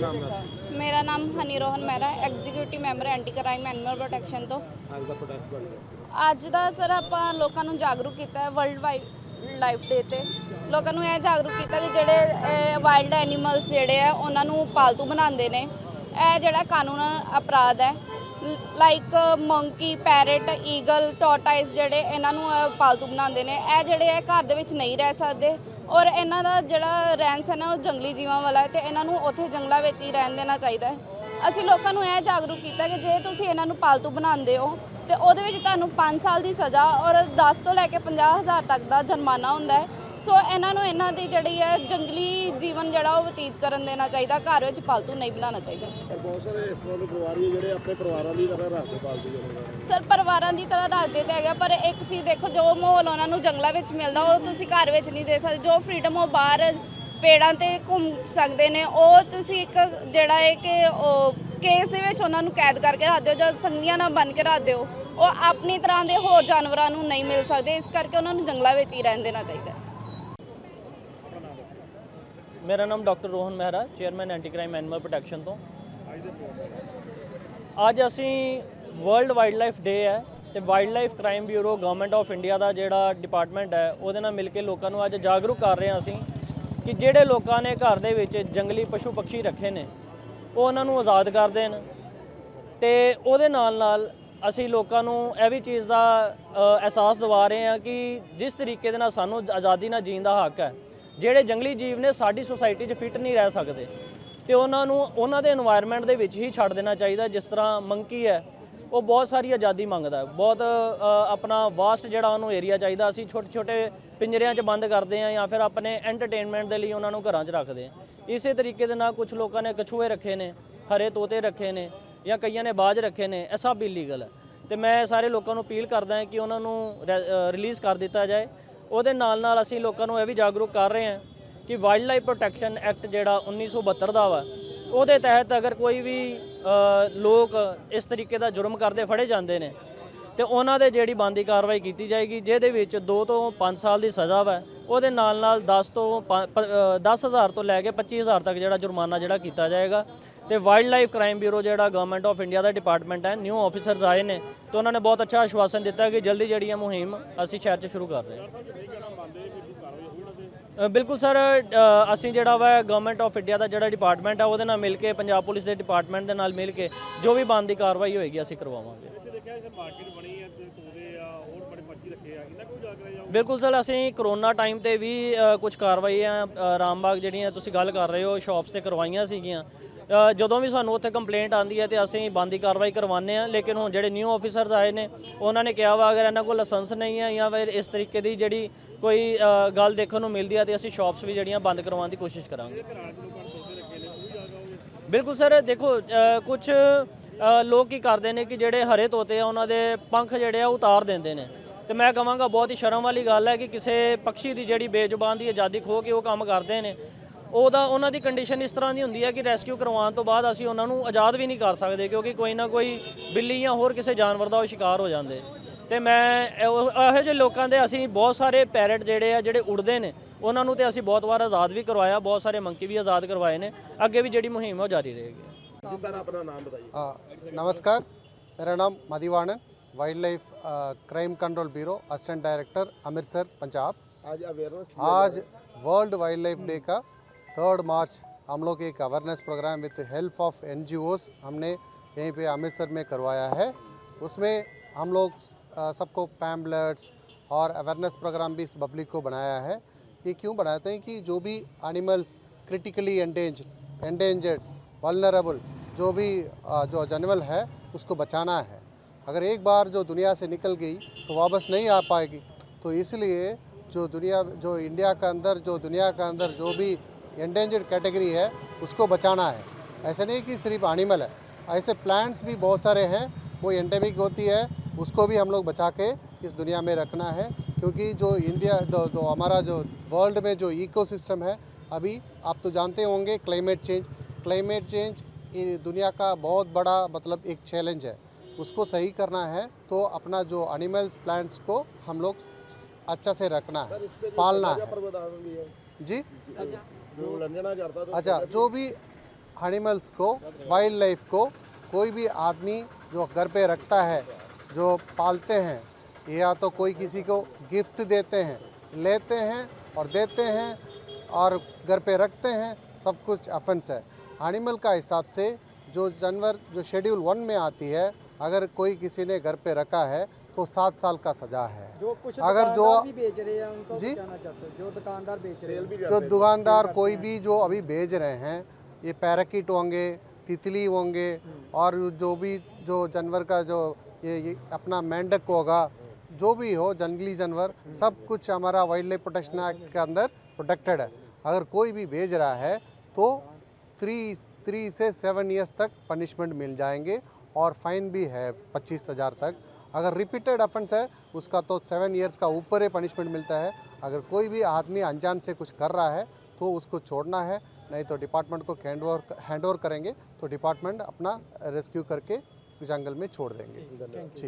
ਨਾਮ ਦੱਸ ਮੇਰਾ ਨਾਮ Honey Rohan Mehra executive member anti crime animal protection ਤੋਂ। ਅੱਜ ਦਾ ਪ੍ਰੋਟੈਸਟ ਬਣ ਗਿਆ। ਅੱਜ ਦਾ ਸਰ ਆਪਾਂ ਲੋਕਾਂ ਨੂੰ ਜਾਗਰੂਕ ਕੀਤਾ ਹੈ ਵਰਲਡ ਵਾਈਡ ਲਾਈਫ ਡੇ ਤੇ। ਲੋਕਾਂ ਨੂੰ ਇਹ ਜਾਗਰੂਕ ਕੀਤਾ ਕਿ ਜਿਹੜੇ ਵਾਈਲਡ ਐਨੀਮਲਸ ਜਿਹੜੇ ਆ ਉਹਨਾਂ ਨੂੰ ਪਾਲਤੂ ਬਣਾਉਂਦੇ ਨੇ। ਇਹ ਜਿਹੜਾ ਕਾਨੂੰਨ ਅਪਰਾਧ ਹੈ like monkey parrot eagle tortoise ਜਿਹੜੇ ਇਹਨਾਂ ਨੂੰ ਪਾਲਤੂ ਬਣਾਉਂਦੇ ਨੇ। ਇਹ ਜਿਹੜੇ ਆ ਘਰ ਦੇ ਵਿੱਚ ਨਹੀਂ ਰਹਿ ਸਕਦੇ। ਔਰ ਇਹਨਾਂ ਦਾ ਜਿਹੜਾ ਰਹਿਣ ਸਹਿਣ ਹੈ ਉਹ ਜੰਗਲੀ ਜੀਵਾਂ ਵਾਲਾ ਹੈ ਤੇ ਇਹਨਾਂ ਨੂੰ ਉੱਥੇ ਜੰਗਲਾਂ ਵਿੱਚ ਹੀ ਰਹਿਣ ਦੇਣਾ ਚਾਹੀਦਾ ਹੈ। ਅਸੀਂ ਲੋਕਾਂ ਨੂੰ ਇਹ ਜਾਗਰੂਕ ਕੀਤਾ ਕਿ ਜੇ ਤੁਸੀਂ ਇਹਨਾਂ ਨੂੰ ਪਾਲਤੂ ਬਣਾਉਂਦੇ ਹੋ ਤੇ ਉਹਦੇ ਵਿੱਚ ਤੁਹਾਨੂੰ 5 ਸਾਲ ਦੀ ਸਜ਼ਾ ਔਰ 10 ਤੋਂ ਲੈ ਕੇ 50000 ਤੱਕ ਦਾ ਜੁਰਮਾਨਾ ਹੁੰਦਾ ਹੈ। ਸੋ ਇਹਨਾਂ ਨੂੰ ਇਹਨਾਂ ਦੀ ਜਿਹੜੀ ਹੈ ਜੰਗਲੀ ਜੀਵਨ ਜਿਹੜਾ ਉਹ ਬਤੀਤ ਕਰਨ ਦੇਣਾ ਚਾਹੀਦਾ ਘਰ ਵਿੱਚ ਪਾਲਤੂ ਨਹੀਂ ਬਣਾਉਣਾ ਚਾਹੀਦਾ। ਪਰ ਬਹੁਤ ਸਾਰੇ ਇਸ ਤਰ੍ਹਾਂ ਦੇ ਪਰਿਵਾਰ ਵੀ ਜਿਹੜੇ ਆਪਣੇ ਪਰਿਵਾਰਾਂ ਦੀ ਤਰ੍ਹਾਂ ਰੱਖਦੇ ਪਾਲਦੇ ਜਾਂਦੇ ਸਰ ਪਰਿਵਾਰਾਂ ਦੀ ਤਰ੍ਹਾਂ ਰੱਖਦੇ ਤੇ ਹੈਗਾ ਪਰ ਇੱਕ ਚੀਜ਼ ਦੇਖੋ ਜੋ ਮਾਹੌਲ ਉਹਨਾਂ ਨੂੰ ਜੰਗਲਾਂ ਵਿੱਚ ਮਿਲਦਾ ਉਹ ਤੁਸੀਂ ਘਰ ਵਿੱਚ ਨਹੀਂ ਦੇ ਸਕਦੇ। ਜੋ ਫਰੀडम ਉਹ ਬਾਹਰ ਪੇੜਾਂ ਤੇ ਘੁੰਮ ਸਕਦੇ ਨੇ ਉਹ ਤੁਸੀਂ ਇੱਕ ਜਿਹੜਾ ਹੈ ਕਿ ਉਹ ਕੇਸ ਦੇ ਵਿੱਚ ਉਹਨਾਂ ਨੂੰ ਕੈਦ ਕਰਕੇ ਰੱਖਦੇ ਹੋ ਜਾਂ ਸੰਗਲੀਆਂ ਨਾਲ ਬੰਨ ਕੇ ਰੱਖਦੇ ਹੋ ਉਹ ਆਪਣੀ ਤਰ੍ਹਾਂ ਦੇ ਹੋਰ ਜਾਨਵਰਾਂ ਨੂੰ ਨਹੀਂ ਮਿਲ ਸਕਦੇ ਇਸ ਕਰਕੇ ਉਹਨਾਂ ਨੂੰ ਜੰਗਲਾਂ ਵਿੱਚ ਹੀ ਰਹਿਣ ਦੇਣਾ ਚਾਹੀਦਾ ਮੇਰਾ ਨਾਮ doctor Rohan Mehra, chairman anti crime animal protection ਤੋਂ। ਅੱਜ ਅਸੀਂ ਵਰਲਡ ਵਾਈਲਡ ਲਾਈਫ ਡੇ ਹੈ ਤੇ wildlife crime bureau government of India ਦਾ ਜਿਹੜਾ ਡਿਪਾਰਟਮੈਂਟ ਹੈ, ਉਹਦੇ ਨਾਲ ਮਿਲ ਕੇ ਲੋਕਾਂ ਨੂੰ ਅੱਜ ਜਾਗਰੂਕ ਕਰ ਰਹੇ ਹਾਂ ਅਸੀਂ ਕਿ ਜਿਹੜੇ ਲੋਕਾਂ ਨੇ ਘਰ ਦੇ ਵਿੱਚ ਜੰਗਲੀ ਪਸ਼ੂ ਪੰਛੀ ਰੱਖੇ ਨੇ, ਉਹ ਉਹਨਾਂ ਨੂੰ ਆਜ਼ਾਦ ਕਰ ਦੇਣ ਤੇ ਉਹਦੇ ਨਾਲ ਨਾਲ ਅਸੀਂ ਲੋਕਾਂ ਨੂੰ ਇਹ ਵੀ ਚੀਜ਼ ਦਾ ਅਹਿਸਾਸ ਦਿਵਾ ਰਹੇ ਹਾਂ ਕਿ ਜਿਸ ਤਰੀਕੇ ਦੇ ਨਾਲ ਸਾਨੂੰ ਆਜ਼ਾਦੀ ਨਾਲ ਜੀਣ ਦਾ ਹੱਕ ਹੈ ਜਿਹੜੇ ਜੰਗਲੀ ਜੀਵ ਨੇ ਸਾਡੀ ਸੋਸਾਇਟੀ 'ਚ ਫਿੱਟ ਨਹੀਂ ਰਹਿ ਸਕਦੇ। ਤੇ ਉਹਨਾਂ ਨੂੰ, ਉਹਨਾਂ ਦੇ এনवायरमेंट ਦੇ ਵਿੱਚ ਹੀ ਛੱਡ ਦੇਣਾ ਚਾਹੀਦਾ, ਜਿਸ ਤਰ੍ਹਾਂ ਮੰਕੀ ਹੈ, ਉਹ ਬਹੁਤ ਸਾਰੀ ਆਜ਼ਾਦੀ ਮੰਗਦਾ ਬਹੁਤ ਆਪਣਾ ਵਾਸਟ ਜਿਹੜਾ ਉਹਨੂੰ ਏਰੀਆ ਚਾਹੀਦਾ, ਅਸੀਂ ਛੋਟੇ ਛੋਟੇ ਪਿੰਜਰਿਆਂ 'ਚ ਬੰਦ ਕਰਦੇ ਆ ਜਾਂ ਫਿਰ ਆਪਣੇ ਐਂਟਰਟੇਨਮੈਂਟ ਦੇ ਲਈ ਉਹਨਾਂ ਨੂੰ ਘਰਾਂ 'ਚ ਰੱਖਦੇ ਆ ਇਸੇ ਤਰੀਕੇ ਦੇ ਨਾਲ ਕੁਝ ਲੋਕਾਂ ਨੇ ਕਛੂਏ ਰੱਖੇ ਨੇ, ਹਰੇ ਤੋਤੇ ਰੱਖੇ ਨੇ ਜਾਂ ਕਈਆਂ ਨੇ ਬਾਜ ਰੱਖੇ ਨੇ, ਇਹ ਸਭ ਇਲੀਗਲ ਹੈ। ਤੇ ਮੈਂ ਸਾਰੇ ਲੋਕਾਂ ਨੂੰ ਅਪੀਲ ਕਰਦਾ ਹਾਂ ਕਿ ਉਹਨਾਂ ਨੂੰ ਰਿਲੀਜ਼ ਕਰ ਦਿੱਤਾ ਜਾਏ। ਉਹਦੇ ਨਾਲ ਨਾਲ ਅਸੀਂ ਲੋਕਾਂ ਨੂੰ ਇਹ ਵੀ ਜਾਗਰੂਕ ਕਰ ਰਹੇ ਹਾਂ ਕਿ ਵਾਈਲਡ ਲਾਈਫ ਪ੍ਰੋਟੈਕਸ਼ਨ ਐਕਟ ਜਿਹੜਾ 1972 ਦਾ ਵਾ, ਉਹਦੇ ਤਹਿਤ ਅਗਰ ਕੋਈ ਵੀ ਲੋਕ ਇਸ ਤਰੀਕੇ ਦਾ ਜੁਰਮ ਕਰਦੇ, ਫੜੇ ਜਾਂਦੇ ਨੇ, ਤੇ ਉਹਨਾਂ ਦੇ ਜਿਹੜੀ ਬੰਦੀ ਕਾਰਵਾਈ ਕੀਤੀ ਜਾਏਗੀ, ਜਿਹਦੇ ਵਿੱਚ 2 ਤੋਂ 5 ਸਾਲ ਦੀ ਸਜ਼ਾ ਵਾ, ਉਹਦੇ ਨਾਲ ਨਾਲ 10 ਤੋਂ 10000 ਤੋਂ ਲੈ ਕੇ 25000 ਤੱਕ ਜਿਹੜਾ ਜੁਰਮਾਨਾ ਜਿਹੜਾ ਕੀਤਾ ਜਾਏਗਾ ਤੇ ਵਾਈਲਡ ਲਾਈਫ ਕ੍ਰਾਈਮ ਬਿਊਰੋ ਜਿਹੜਾ ਗਵਰਨਮੈਂਟ ਆਫ ਇੰਡੀਆ ਦਾ ਡਿਪਾਰਟਮੈਂਟ ਹੈ ਨਿਊ ਆਫੀਸਰਸ ਆਏ ਨੇ ਤੇ ਉਹਨਾਂ ਨੇ ਬਹੁਤ ਅੱਛਾ ਆਸ਼ਵਾਸਨ ਦਿੱਤਾ ਕਿ ਜਲਦੀ ਜਿਹੜੀ ਇਹ ਮੁਹਿੰਮ ਅਸੀਂ ਸ਼ਹਿਰ 'ਚ ਸ਼ੁਰੂ ਕਰ ਰਹੇ ਹਾਂ। ਬਿਲਕੁਲ ਸਰ ਅਸੀਂ ਜਿਹੜਾ ਵਾ ਗਵਰਨਮੈਂਟ ਆਫ ਇੰਡੀਆ ਦਾ ਜਿਹੜਾ ਡਿਪਾਰਟਮੈਂਟ ਹੈ ਉਹਦੇ ਨਾਲ ਮਿਲ ਕੇ ਪੰਜਾਬ ਪੁਲਿਸ ਦੇ ਡਿਪਾਰਟਮੈਂਟ ਦੇ ਨਾਲ ਮਿਲ ਕੇ ਜੋ ਵੀ ਬਣਦੀ ਕਾਰਵਾਈ ਹੋਏਗੀ ਅਸੀਂ ਕਰਵਾਵਾਂਗੇ। ਬਿਲਕੁਲ ਸਰ ਅਸੀਂ ਕਰੋਨਾ ਟਾਈਮ ਤੇ ਵੀ ਕੁਝ ਕਾਰਵਾਈਆਂ ਰਾਮਬਾਗ ਜਿਹੜੀਆਂ ਤੁਸੀਂ ਗੱਲ ਕਰ ਰਹੇ ਹੋ ਸ਼ਾਪਸ ਤੇ ਕਰਵਾਈਆਂ ਸੀਗੀਆਂ ਜਦੋਂ ਵੀ ਸਾਨੂੰ ਉੱਥੇ ਕੰਪਲੇਂਟ ਆਂਦੀ ਹੈ ਤੇ ਅਸੀਂ ਬੰਦੀ ਕਾਰਵਾਈ ਕਰਵਾਉਂਦੇ ਆ ਲੇਕਿਨ ਹੁਣ ਜਿਹੜੇ ਨਿਊ ਆਫੀਸਰਸ ਆਏ ਨੇ, ਉਹਨਾਂ ਨੇ ਕਿਹਾ ਵਾ ਅਗਰ ਇਹਨਾਂ ਕੋਲ ਲਾਇਸੈਂਸ ਨਹੀਂ ਹੈ ਜਾਂ ਫਿਰ ਇਸ ਤਰੀਕੇ ਦੀ ਜਿਹੜੀ ਕੋਈ ਗੱਲ ਦੇਖਣ ਨੂੰ ਮਿਲਦੀ ਹੈ ਤੇ ਅਸੀਂ ਸ਼ਾਪਸ ਵੀ ਜਿਹੜੀਆਂ ਬੰਦ ਕਰਵਾਉਣ ਦੀ ਕੋਸ਼ਿਸ਼ ਕਰਾਂਗੇ। ਬਿਲਕੁਲ ਸਰ, ਦੇਖੋ ਕੁਝ ਲੋਕ ਕੀ ਕਰਦੇ ਨੇ ਕਿ ਜਿਹੜੇ ਹਰੇ ਤੋਤੇ ਆ, ਉਹਨਾਂ ਦੇ ਪੰਖ ਜਿਹੜੇ ਆ ਉਤਾਰ ਦਿੰਦੇ ਨੇ। ਤੇ ਮੈਂ ਕਹਾਂਗਾ ਬਹੁਤ ਹੀ ਸ਼ਰਮ ਵਾਲੀ ਗੱਲ ਹੈ ਕਿ ਕਿਸੇ ਪੰਛੀ ਦੀ ਜਿਹੜੀ ਬੇਜ਼ੁਬਾਨ ਦੀ ਆਜ਼ਾਦੀ ਖੋ ਕੇ ਉਹ ਕੰਮ ਕਰਦੇ ਨੇ। ਉਹਦਾ ਉਹਨਾਂ ਦੀ ਕੰਡੀਸ਼ਨ ਇਸ ਤਰ੍ਹਾਂ ਦੀ ਹੁੰਦੀ ਹੈ ਕਿ ਰੈਸਕਿਊ ਕਰਵਾਉਣ ਤੋਂ ਬਾਅਦ ਅਸੀਂ ਉਹਨਾਂ ਨੂੰ ਆਜ਼ਾਦ ਵੀ ਨਹੀਂ ਕਰ ਸਕਦੇ ਕਿਉਂਕਿ ਕੋਈ ਨਾ ਕੋਈ ਬਿੱਲੀ ਜਾਂ ਹੋਰ ਕਿਸੇ ਜਾਨਵਰ ਦਾ ਉਹ ਸ਼ਿਕਾਰ ਹੋ ਜਾਂਦੇ ਤੇ ਮੈਂ ਇਹੋ ਇਹੋ ਜਿਹੇ ਲੋਕਾਂ ਦੇ ਅਸੀਂ ਬਹੁਤ ਸਾਰੇ ਪੈਰਟ ਜਿਹੜੇ ਆ ਜਿਹੜੇ ਉੜਦੇ ਨੇ ਉਹਨਾਂ ਨੂੰ ਤੇ ਅਸੀਂ ਬਹੁਤ ਵਾਰ ਆਜ਼ਾਦ ਵੀ ਕਰਵਾਇਆ ਬਹੁਤ ਸਾਰੇ ਮੰਕੀ ਵੀ ਆਜ਼ਾਦ ਕਰਵਾਏ ਨੇ ਅੱਗੇ ਵੀ ਜਿਹੜੀ ਮੁਹਿੰਮ ਹੈ ਉਹ ਜਾਰੀ ਰਹੇਗੀ जी सर अपना नाम बताइए आ, नमस्कार मेरा नाम Madhivanan wild life crime control bureau assistant director Amritsar Punjab आज अवेयरनेस आज वर्ल्ड वाइल्ड लाइफ डे का थर्ड मार्च हम लोग एक awareness program with help of an हमने यहीं पे अमृतसर में करवाया है। उसमें हम लोग सबको पैम्पलेट्स और अवेयरनेस प्रोग्राम भी इस पब्लिक को बनाया है ये क्यों बनाते हैं कि जो भी animals critically endanger endangered vulnerable जो भी जो एनिमल है, उसको बचाना है। अगर एक बार जो दुनिया से निकल गई तो वापस नहीं आ पाएगी। तो इसलिए जो दुनिया, जो इंडिया के अंदर, जो दुनिया के अंदर जो भी एंडेंजर्ड कैटेगरी है उसको बचाना है। ऐसा नहीं कि सिर्फ़ एनिमल है। ऐसे प्लांट्स भी बहुत सारे हैं वो एंडेमिक होती है उसको भी हम लोग बचा के इस दुनिया में रखना है क्योंकि जो इंडिया जो, हमारा जो वर्ल्ड में जो इकोसिस्टम है अभी आप तो जानते होंगे क्लाइमेट चेंज क्लाइमेट चेंज दुनिया का बहुत बड़ा मतलब एक चैलेंज है। उसको सही करना है तो अपना जो एनिमल्स प्लांट्स को हम लोग अच्छा से रखना है पालना है। है। जी? तो अच्छा जो भी एनिमल्स को वाइल्ड लाइफ को कोई भी आदमी जो घर पे रखता है जो पालते हैं या तो कोई किसी को गिफ्ट देते हैं लेते हैं और देते हैं और घर पे रखते हैं सब कुछ अफेंस है। एनिमल का हिसाब से जो जानवर जो शेड्यूल वन में आती है अगर कोई किसी ने घर पे रखा है तो सात साल का सज़ा है। जो कुछ अगर जो भी बेच रहे हैं उनको जी? हो। जो दुकानदार बेच रहे हैं। जो दुकानदार कोई भी जो अभी भेज रहे हैं ये पैराकिट होंगे तितली होंगे और जो भी जो जानवर का जो ये, ये अपना मेंढक होगा जो भी हो जंगली जानवर सब कुछ हमारा वाइल्ड लाइफ प्रोटेक्शन एक्ट के अंदर प्रोटेक्टेड है। अगर कोई भी भेज रहा है तो थ्री थ्री से सेवन ईयर्स तक पनिशमेंट मिल जाएँगे और फाइन भी है पच्चीस हज़ार तक। अगर रिपीटेड अफेंस है उसका तो सेवन ईयर्स का ऊपर ही पनिशमेंट मिलता है। अगर कोई भी आदमी अनजान से कुछ कर रहा है तो उसको छोड़ना है नहीं तो डिपार्टमेंट को हैंड ओवर हैंड ओवर करेंगे तो डिपार्टमेंट अपना रेस्क्यू करके जंगल में छोड़ देंगे। ठीक